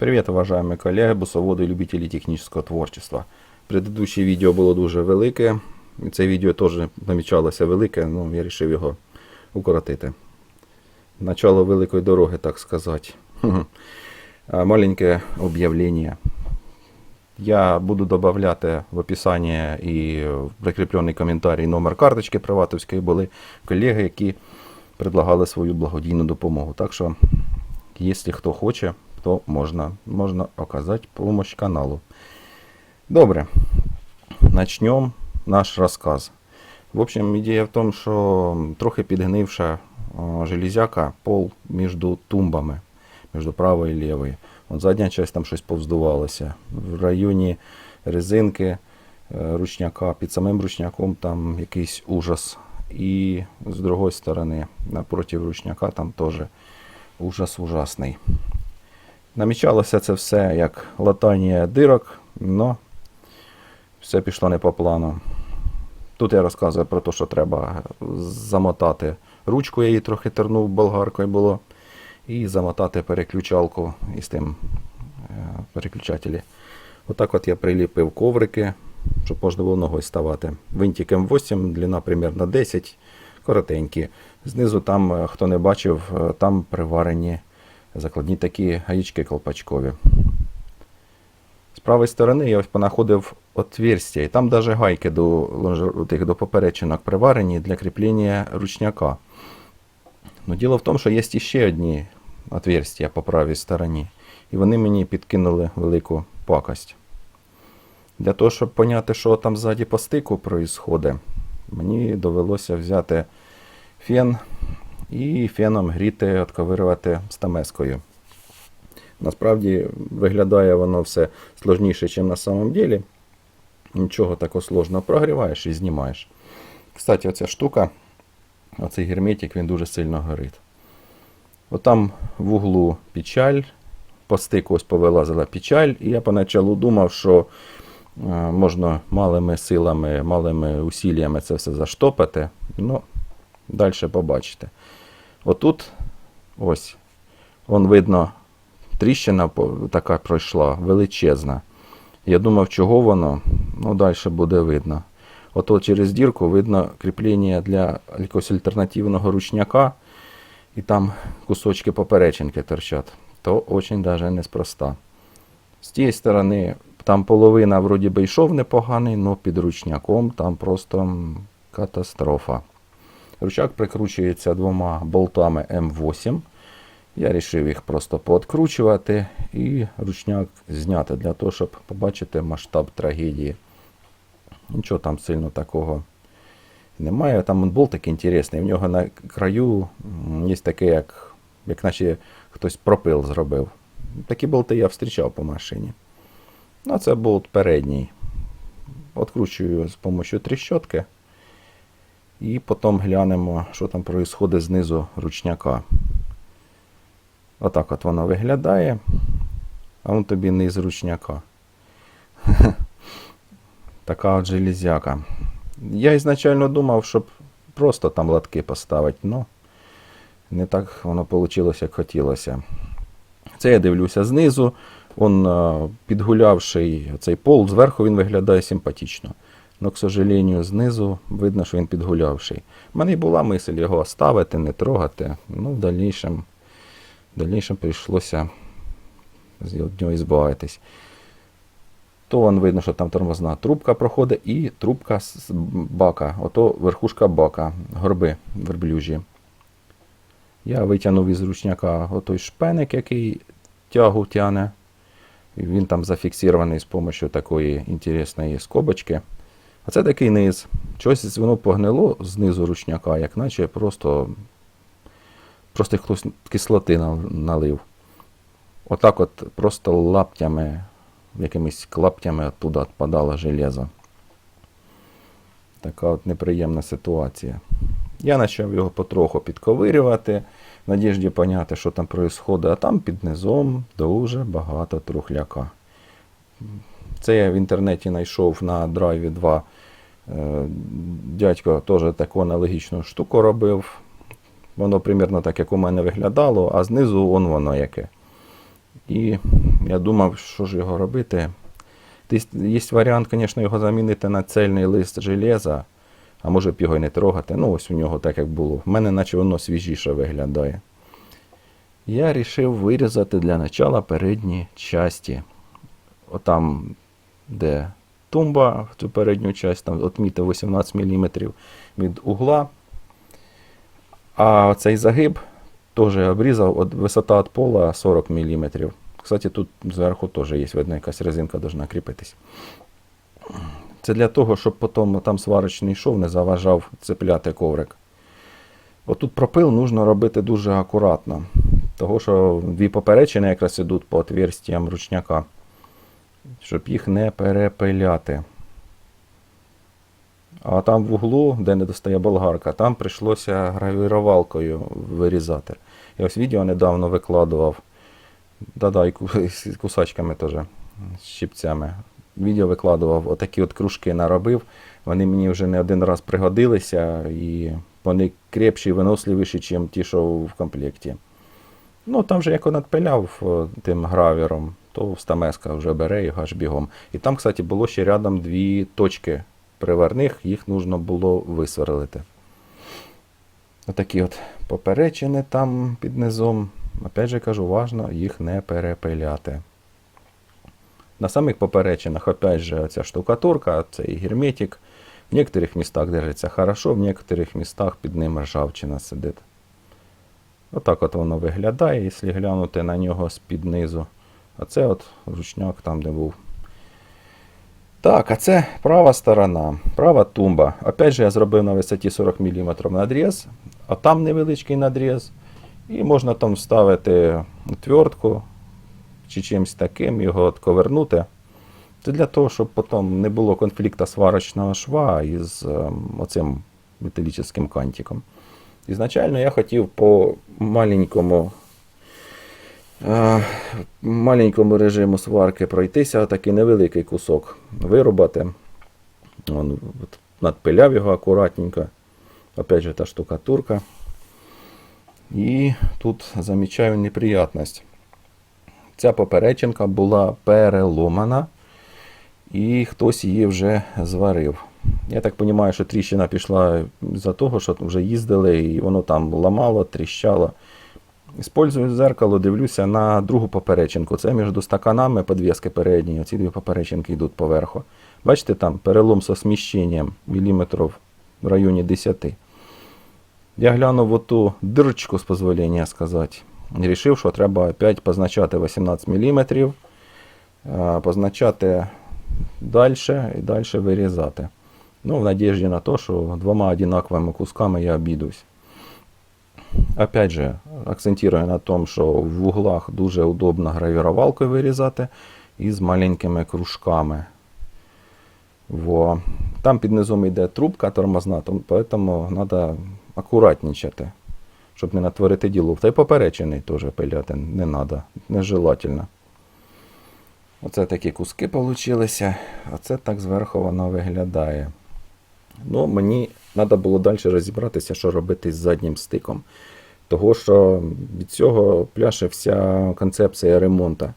Привет, уважаемые коллеги, бусоводи і любителі технічного творчества. Предыдущее відео було дуже велике. Це відео теж намічалося велике, ну я вирішив його укоротити. Начало великої дороги, так сказати. Маленьке об'явлення. Я буду додавати в описанні і в прикріплений коментарій номер карточки приватовської були колеги, які предлагали свою благодійну допомогу. Так що, якщо хто хоче, то можна, можна оказати допомогу каналу. Добре, начнем наш розказ. В общем, ідея в тому, що трохи підгнивша железяка, пол між тумбами, між правою і лівою. От задня частина там щось повздувалося. В районі резинки е, ручняка, під самим ручняком там якийсь ужас. І з другої сторони, напроти ручняка, там теж ужас ужасний. Намічалося це все як латання дирок, але все пішло не по плану. Тут я розказую про те, що треба замотати ручку, я її трохи тернув болгаркою було, і замотати переключалку із тим е, переключателі. Отак от я приліпив коврики, щоб можна було ногою ставати. Винтик М8, длина примерно 10, коротенькі. Знизу там, е, хто не бачив, е, там приварені закладні такі гаїчки колпачкові. З правої сторони я ось понаходив отверстя, і там даже гайки до, тих, до поперечинок приварені для кріплення ручняка. Но діло в тому, що є ще одні отверстя по правій стороні, і вони мені підкинули велику пакость. Для того, щоб поняти, що там ззаді по стику происходить, мені довелося взяти фен і феном гріти, отковирювати стамескою. Насправді виглядає воно все сложніше, ніж на самом деле. Нічого такого сложного прогріваєш і знімаєш. Кстати, оця штука, оцей герметик, він дуже сильно горить. Отам в углу печаль, по стику ось повилазила печаль, і я поначалу думав, що е, можна малими силами, малими усіллями це все заштопати. Ну, далі побачите. Отут ось, вон видно, тріщина така пройшла, величезна. Я думав, чого воно, ну далі буде видно. Ото через дірку видно кріплення для якогось альтернативного ручняка, і там кусочки поперечинки торчать. То очень даже неспроста. З тієї сторони, там половина вроді би йшов непоганий, але під ручняком там просто катастрофа. Ручак прикручується двома болтами М8. Я вирішив їх просто пооткручувати і ручняк зняти для того, щоб побачити масштаб трагедії. Нічого там сильно такого немає. Там болтик інтересний. В нього на краю є таке, як, як наче хтось пропил зробив. Такі болти я зустрічав по машині. Ну, це болт передній. Откручую з допомогою тріщотки. І потім глянемо, що там відбувається знизу ручняка. Отак от воно виглядає. А вон тобі низ ручняка. така от железяка. Я ізначально думав, щоб просто там латки поставити, але не так воно вийшло, як хотілося. Це я дивлюся знизу. Он е, підгулявший цей пол, зверху він виглядає симпатично. Но, к сожалению, знизу видно, що він підгулявший. У мене й була мисль його ставити, не трогати. Ну, в дальнішому, в дальнішому прийшлося від нього збавитись. То вон видно, що там тормозна трубка проходить і трубка з бака. Ото верхушка бака, горби верблюжі. Я витягнув із ручняка отой шпеник, який тягу тяне. Він там зафіксований з допомогою такої інтересної скобочки. А це такий низ. Щось воно погнило знизу ручняка, як наче просто, просто хтось кислоти налив. Отак от просто лаптями, якимись клаптями оттуда відпадало железо. Така от неприємна ситуація. Я почав його потроху підковирювати, в надіжді поняти, що там відбувається, а там під низом дуже багато трухляка. Це я в інтернеті знайшов на драйві 2. Е, Дядько теж таку аналогічну штуку робив. Воно примерно так, як у мене виглядало, а знизу он воно яке. І я думав, що ж його робити. Є варіант, звісно, його замінити на цельний лист железа, а може б його і не трогати. Ну, ось у нього так як було. В мене наче воно свіжіше виглядає. Я вирішив вирізати для начала передні часті. Отам, де тумба, в цю передню часть, там отмітив 18 мм від угла. А цей загиб теж обрізав, от висота від пола 40 мм. Кстати, тут зверху теж є, видно, якась резинка должна кріпитись. Це для того, щоб потім там сварочний шов не заважав цепляти коврик. Отут пропил нужно робити дуже акуратно. Того, що дві поперечини якраз ідуть по отверстіям ручняка, щоб їх не перепиляти. А там в углу, де не достає болгарка, там прийшлося гравірувалкою вирізати. Я ось відео недавно викладував. Да-да, і кусачками теж, щипцями. Відео викладував, отакі от кружки наробив. Вони мені вже не один раз пригодилися, і вони крепші і виносливіші, ніж ті, що в комплекті. Ну, там же як надпиляв тим гравіром, то стамеска вже бере його аж бігом. І там, кстати, було ще рядом дві точки приварних, їх нужно було висверлити. Отакі от поперечини там під низом. Опять же кажу, важно їх не перепиляти. На самих поперечинах, опять же, ця штукатурка, цей герметик. В некоторих містах держиться хорошо, в некоторих містах під ним ржавчина сидить. Отак от воно виглядає, якщо глянути на нього з-під низу. А це от ручняк там, де був. Так, а це права сторона, права тумба. Опять же, я зробив на висоті 40 мм надріз, а там невеличкий надріз. І можна там вставити твертку чи чимось таким, його от. Це для того, щоб потім не було конфлікту сварочного шва із ем, оцим металічним кантиком. Ізначально я хотів по маленькому, маленькому режиму сварки пройтися, такий невеликий кусок вирубати. Вон, от, надпиляв його акуратненько. Опять же, та штукатурка. І тут замічаю неприятність. Ця поперечинка була переломана, і хтось її вже зварив. Я так розумію, що тріщина пішла за того, що вже їздили, і воно там ламало, тріщало. Іспользую зеркало, дивлюся на другу поперечинку. Це між стаканами підвіски передні. Оці дві поперечинки йдуть поверху. Бачите, там перелом со сміщенням міліметрів в районі 10. Я глянув оту дирочку, з дозволення сказати. Рішив, що треба опять позначати 18 мм, позначати далі і далі вирізати. Ну, в надежді на те, що двома одинаковими кусками я обійдусь. Опять же, акцентирую на тому, що в углах дуже удобно гравірувалкою вирізати і з маленькими кружками. Во. Там під низом йде трубка тормозна, тому треба акуратнічати, щоб не натворити діло. Та й поперечений теж пиляти не треба, нежелательно. Оце такі куски получилися, а це так зверху воно виглядає. Ну, мені треба було далі розібратися, що робити з заднім стиком. Того, що від цього пляше вся концепція ремонту.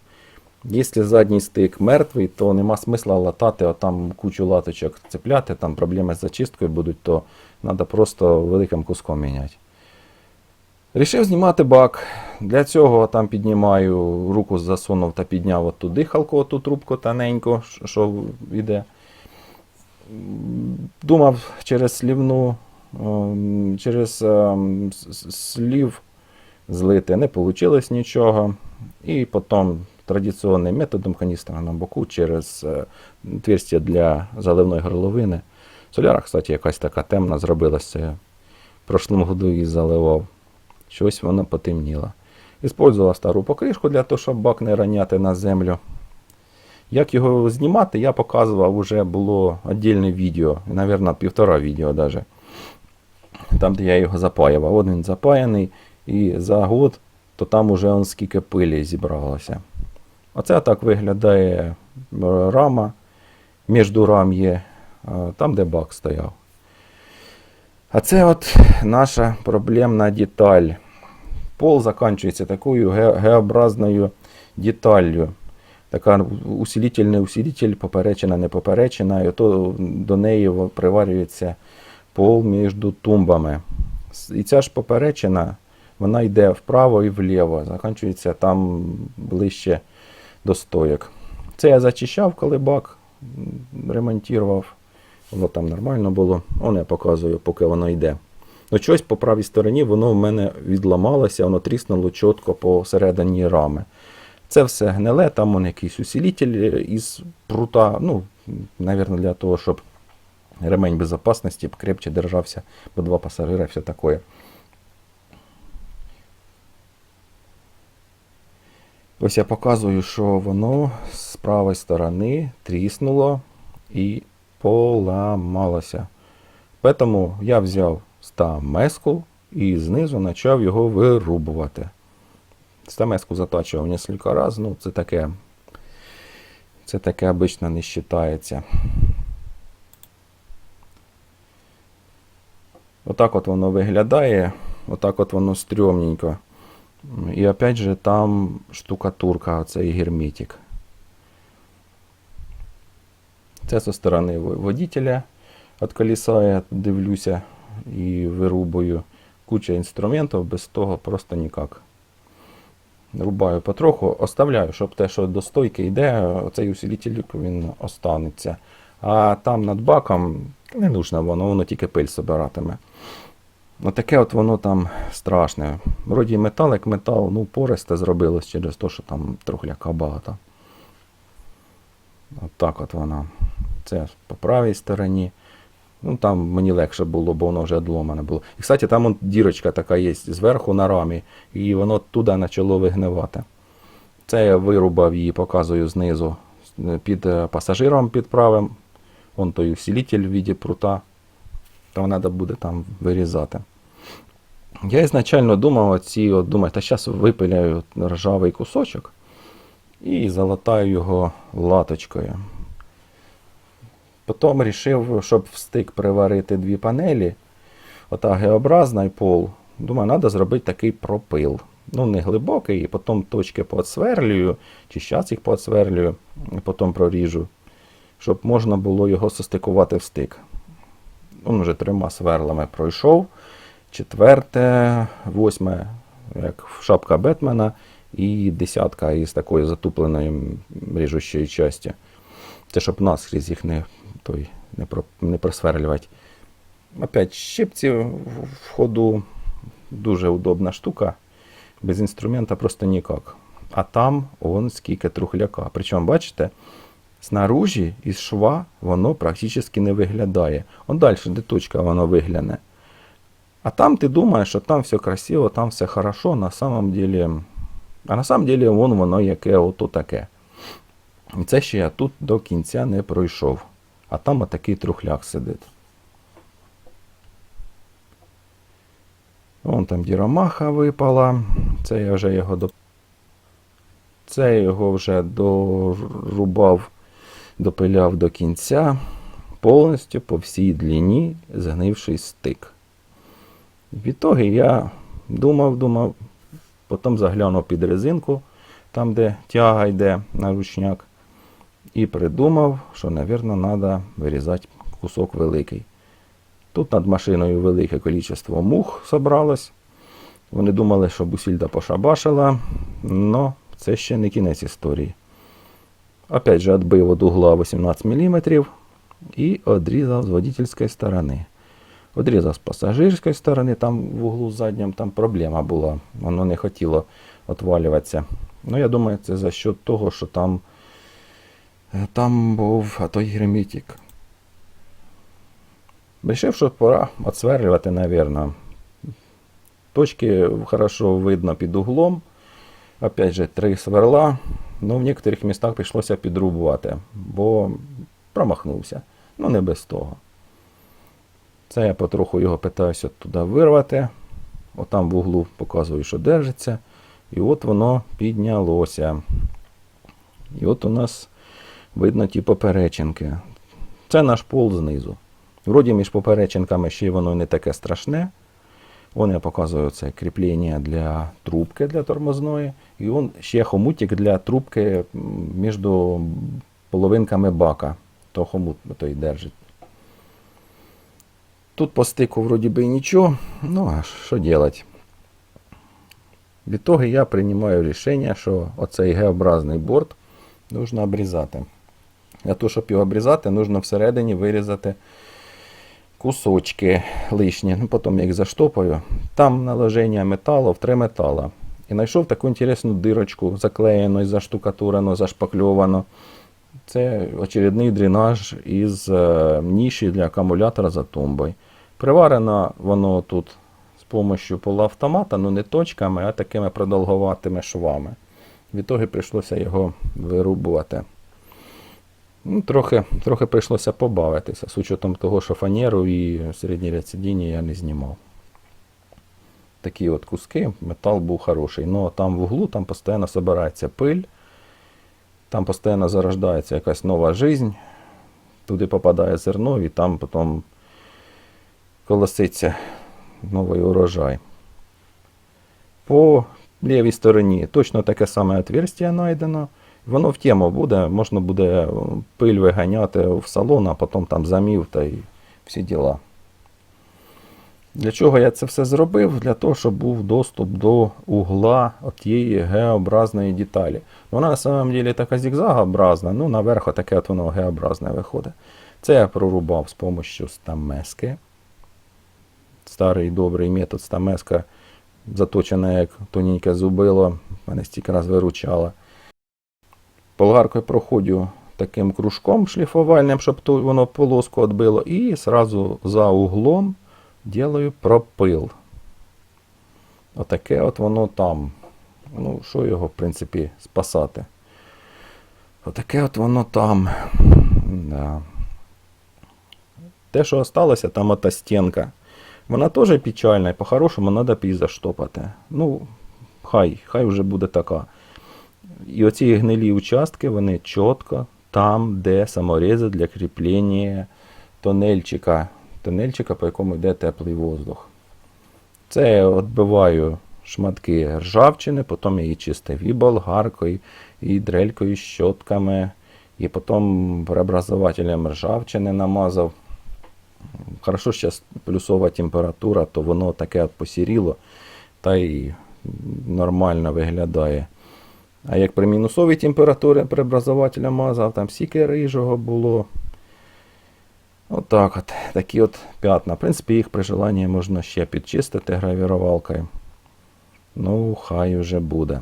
Якщо задній стик мертвий, то нема смисла латати, а там кучу латочок цепляти, там проблеми з зачисткою будуть, то треба просто великим куском міняти. Рішив знімати бак. Для цього там піднімаю, руку засунув та підняв оту дихалку, оту трубку тоненьку, що йде. Думав через слівну, ем, через ем, слів злити, не вийшло нічого. І потім традиційним методом каністра на боку через е, отверстие для заливної горловини. Соляра, кстати, якась така темна зробилася. В прошлому году її заливав. Щось воно потемніло. Іспользував стару покришку для того, щоб бак не раняти на землю. Як його знімати, я показував, вже було віддільне відео, мабуть, півтора відео даже. Там, де я його запаював. От він запаяний, і за год, то там уже он скільки пилі зібралося. Оце так виглядає рама. Між рам є там, де бак стояв. А це от наша проблемна деталь. Пол закінчується такою ге- Г-образною деталлю. Така усилитель, не усилитель, поперечина, не поперечина, і то до неї приварюється пол між тумбами. І ця ж поперечина, вона йде вправо і вліво, закінчується там ближче до стояк. Це я зачищав, коли бак ремонтував. Воно там нормально було. Он я показую, поки воно йде. Ну, щось по правій стороні воно в мене відламалося, воно тріснуло чітко посередині рами. Це все гниле, там он якийсь усилитель із прута. Ну, мабуть, для того, щоб ремень безпечності крепче держався, бо два пасажира, все таке. Ось я показую, що воно з правої сторони тріснуло і поламалося. Тому я взяв стамеску і знизу почав його вирубувати. Стамеску затачував кілька разів, ну це таке. Це таке обично не вважається. Отак от воно виглядає, отак от воно стрьомненько. І опять же там штукатурка, цей герметик. Це зі сторони водителя від колеса я дивлюся і вирубую. Куча інструментів, без того просто ніяк. Рубаю потроху, оставляю, щоб те, що до стойки йде, цей усилитель він останеться. А там над баком не нужно воно, воно тільки пиль собиратиме. Отаке от воно там страшне. Вроді метал, як метал, ну пористе зробилось через те, що там трохляка багато. От так от воно. Це по правій стороні. Ну там мені легше було, бо воно вже одломане було. І, кстати, там он дірочка така є зверху на рамі, і воно туди почало вигнивати. Це я вирубав її, показую знизу. Під е, пасажиром під правим. Вон той усилитель в віді прута. Там треба буде там вирізати. Я ізначально думав, оці, от, думаю, та зараз випиляю ржавий кусочок і залатаю його латочкою. Потім вирішив, щоб в стик приварити дві панелі, ота Г-образний пол. Думаю, треба зробити такий пропил. Ну, не глибокий, і потім точки поотсверлюю, чи зараз їх поотсверлюю, і потім проріжу, щоб можна було його состикувати в стик. Він вже трьома сверлами пройшов. Четверте, восьме, як шапка Бетмена, і десятка із такої затупленої ріжущої часті. Це щоб наскрізь їх не, той, не, про, не просверлювати. Опять щипці в ходу. Дуже удобна штука. Без інструмента просто ніяк. А там он скільки трухляка. Причому, бачите, снаружі із шва воно практично не виглядає. Он далі, де точка, воно вигляне. А там ти думаєш, що там все красиво, там все хорошо, на самом деле. А на самом деле вон воно яке ото таке. І це ще я тут до кінця не пройшов. А там отакий трухляк сидить. Вон там діромаха випала. Це я вже його до. Це його вже дорубав, допиляв до кінця. Повністю по всій длині згнивший стик. В ітогі я думав, думав, потім заглянув під резинку, там, де тяга йде на ручняк, і придумав, що, мабуть, треба вирізати кусок великий. Тут над машиною велике кількість мух зібралось. Вони думали, що бусільда пошабашила, але це ще не кінець історії. Опять же, відбив від угла 18 мм і відрізав з водительської сторони. Одрізав з пасажирської сторони, там в углу заднім там проблема була. Воно не хотіло відвалюватися. Ну, я думаю, це за счет того, що там, там був той герметик. Рішив, що пора відсверлювати, мабуть. Точки хорошо видно під углом. Опять же, три сверла. Ну, в некоторих містах прийшлося підрубувати, бо промахнувся. Ну, не без того. Це я потроху його питаюся туди вирвати. Отам в углу показую, що держиться. І от воно піднялося. І от у нас видно ті поперечинки. Це наш пол знизу. Вроді між поперечинками ще й воно не таке страшне. Вон я показую це кріплення для трубки для тормозної. І он ще хомутик для трубки між половинками бака. То хомут той держить. Тут по стику вроді би і нічого. Ну, а що делать? Від того я приймаю рішення, що оцей Г-образний борт нужно обрізати. Для того, щоб його обрізати, нужно всередині вирізати кусочки лишні. Ну, потім я їх заштопаю. Там наложення металу в три метала. І знайшов таку інтересну дирочку, заклеєну, і заштукатурено, зашпакльовано. Це очередний дренаж із е, ніші для акумулятора за тумбою. Приварено воно тут з допомогою полуавтомата, ну не точками, а такими продовгуватими швами. Відтоді прийшлося його вирубувати. Ну, трохи, трохи прийшлося побавитися, з учетом того, що фанеру і середній ряд я не знімав. Такі от куски, метал був хороший. Ну а там в углу там постійно збирається пиль, там постійно зарождається якась нова жизнь, туди попадає зерно і там потім колоситься новий урожай. По лівій стороні точно таке саме отверстие знайдено. Воно в тему буде, можна буде е, пиль виганяти в салон, а потім там замів та й всі діла. Для чого я це все зробив? Для того, щоб був доступ до угла тієї Г-образної деталі. Вона на самом деле така зігзагообразна, ну наверху таке от воно Г-образне виходить. Це я прорубав з допомогою стамески. Старий добрий метод стамеска, заточена як тоненьке зубило, мене стільки раз виручала. Болгаркою проходжу таким кружком шліфувальним, щоб то воно полоску відбило, і зразу за углом ділаю пропил. Отаке от воно там. Ну, що його, в принципі, спасати? Отаке от воно там. Да. Те, що осталося, там ота стінка. Вона теж печальна, і по-хорошому треба її заштопати. Ну, хай, хай вже буде така. І оці гнилі участки, вони чітко там, де саморези для кріплення тонельчика, тонельчика, по якому йде теплий воздух. Це я відбиваю шматки ржавчини, потім її чистив і болгаркою, і дрелькою, щотками, і потім преобразователем ржавчини намазав. Хорошо, зараз плюсова температура, то воно таке посіріло та й нормально виглядає. А як при мінусовій температурі преобразователя мазав, там стільки рижого було. Отак от, такі от п'ятна. В принципі, їх при желанні можна ще підчистити гравірувалкою. Ну, хай вже буде.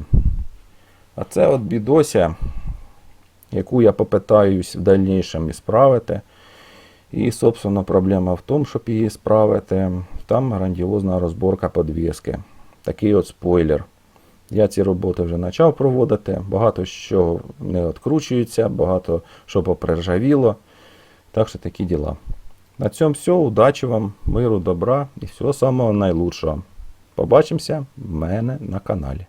А це от бідося, яку я попитаюсь в дальнішому і справити. І, собственно, проблема в тому, щоб її справити. Там грандіозна розборка подвіски. Такий от спойлер. Я ці роботи вже почав проводити. Багато що не відкручується, багато що поприржавіло. Так що такі діла. На цьому все. Удачі вам, миру, добра і всього самого найлучшого. Побачимося в мене на каналі.